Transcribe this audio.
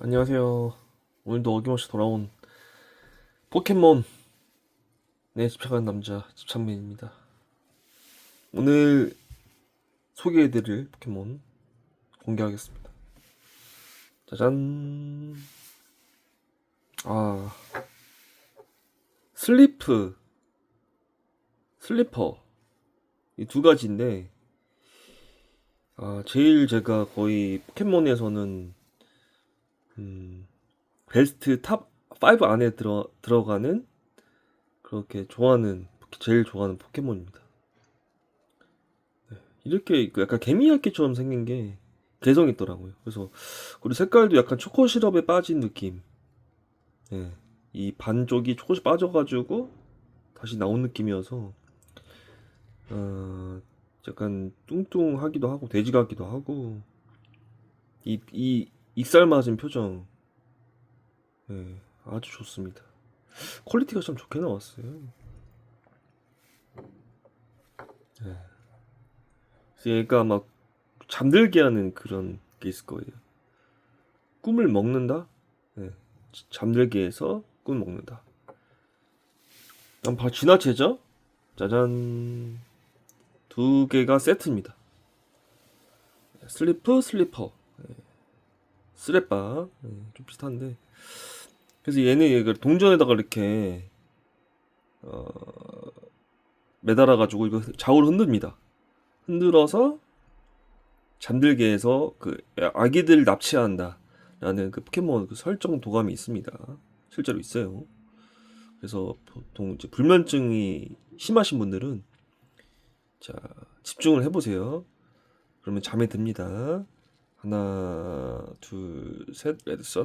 안녕하세요. 오늘도 어김없이 돌아온 포켓몬 내 집착하는 남자 집착맨입니다. 오늘 소개해드릴 포켓몬 공개하겠습니다. 짜잔. 아 슬리프, 슬리퍼 이 두 가지인데 아 제일 제가 거의 포켓몬에서는 음, 베스트 탑 5 안에 들어 들어가는 그렇게 좋아하는 제일 좋아하는 포켓몬입니다. 네, 이렇게 그 약간 개미야끼처럼 생긴 게 개성 있더라고요. 그래서 그리고 색깔도 약간 초코 시럽에 빠진 느낌. 네, 이 반쪽이 초코시 빠져가지고 다시 나온 느낌이어서 어, 약간 뚱뚱하기도 하고 돼지 같기도 하고 이, 이 익살 맞은 표정 네, 아주 좋습니다. 퀄리티가 참 좋게 나왔어요. 네. 얘가 막 잠들게 하는 그런 게 있을 거예요. 꿈을 먹는다? 네. 잠들게 해서 꿈을 먹는다. 한번 지나치죠? 짜잔. 두 개가 세트입니다. 슬리프, 슬리퍼. 네. 쓰레빠. 네, 좀 비슷한데. 그래서 얘는 이걸 동전에다가 이렇게, 어, 매달아 가지고 이거 좌우로 흔듭니다. 흔들어서 잠들게 해서 그 아기들 납치한다. 라는 그 포켓몬 그 설정 도감이 있습니다. 실제로 있어요. 그래서 보통 이제 불면증이 심하신 분들은 자, 집중을 해보세요. 그러면 잠에 듭니다. 하나, 둘, 셋, 레드선.